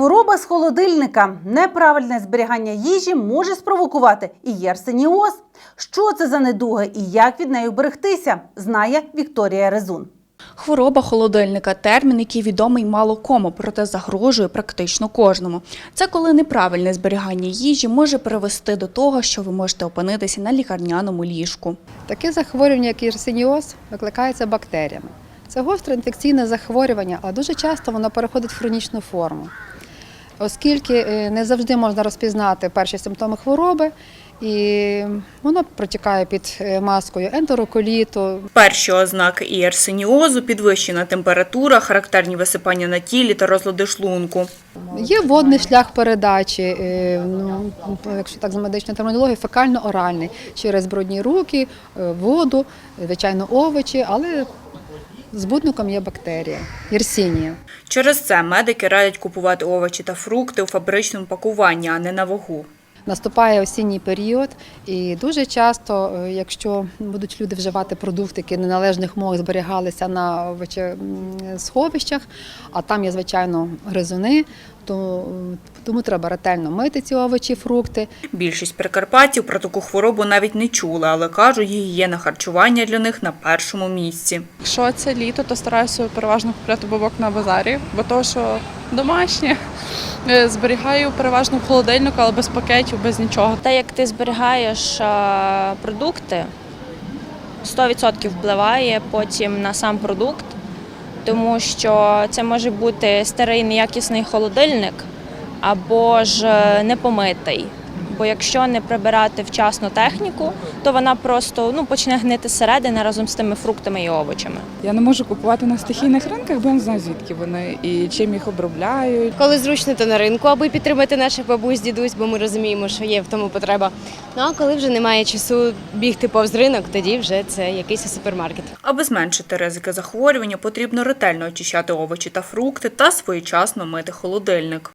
Хвороба з холодильника, неправильне зберігання їжі може спровокувати і єрсеніоз. Що це за недуга і як від неї берегтися, знає Вікторія Резун. Хвороба холодильника термін, який відомий мало кому, проте загрожує практично кожному. Це коли неправильне зберігання їжі може привести до того, що ви можете опинитися на лікарняному ліжку. Таке захворювання, як єрсеніоз, викликається бактеріями. Це гостре інфекційне захворювання, але дуже часто воно переходить в хронічну форму. Оскільки е, не завжди можна розпізнати перші симптоми хвороби, і воно протікає під е, маскою ентероколіту, Перші ознаки ієрсеніозу – підвищена температура, характерні висипання на тілі та розлади шлунку. Є водний шлях передачі, е, ну, якщо так з медичної термінології, фекально-оральний через брудні руки, воду, звичайно, овочі, але збудником є бактерія, єрсінія. Через це медики радять купувати овочі та фрукти у фабричному пакуванні, а не на вагу. Наступає осінній період, і дуже часто, е, якщо будуть люди вживати продукти, які неналежних умовах зберігалися на овочесховищах, а там є, звичайно, гризуни, то е, тому треба ретельно мити ці овочі, фрукти. Більшість прикарпатців про таку хворобу навіть не чули, але кажуть, гігієна харчування для них на першому місці. Якщо це літо, то стараюся переважно купляти бобок на базарі, бо то, що домашнє. Е, Зберігаю переважно в холодильнику, але без пакетів, без нічого. Те, як ти зберігаєш продукти, 100% впливає потім на сам продукт, тому що це може бути старий неякісний холодильник або ж е, непомитий. Бо якщо не прибирати вчасно техніку, то вона просто ну, почне гнити зсередини разом з тими фруктами і овочами. Я не можу купувати на стихійних ринках, бо я не знаю, звідки вони і чим їх обробляють. Коли зручно, то на ринку, аби підтримати наших бабусь, дідусь, бо ми розуміємо, що є в тому потреба. Ну а коли вже немає часу бігти повз ринок, тоді вже це якийсь супермаркет. Аби зменшити ризики захворювання, потрібно ретельно очищати овочі та фрукти та своєчасно мити холодильник.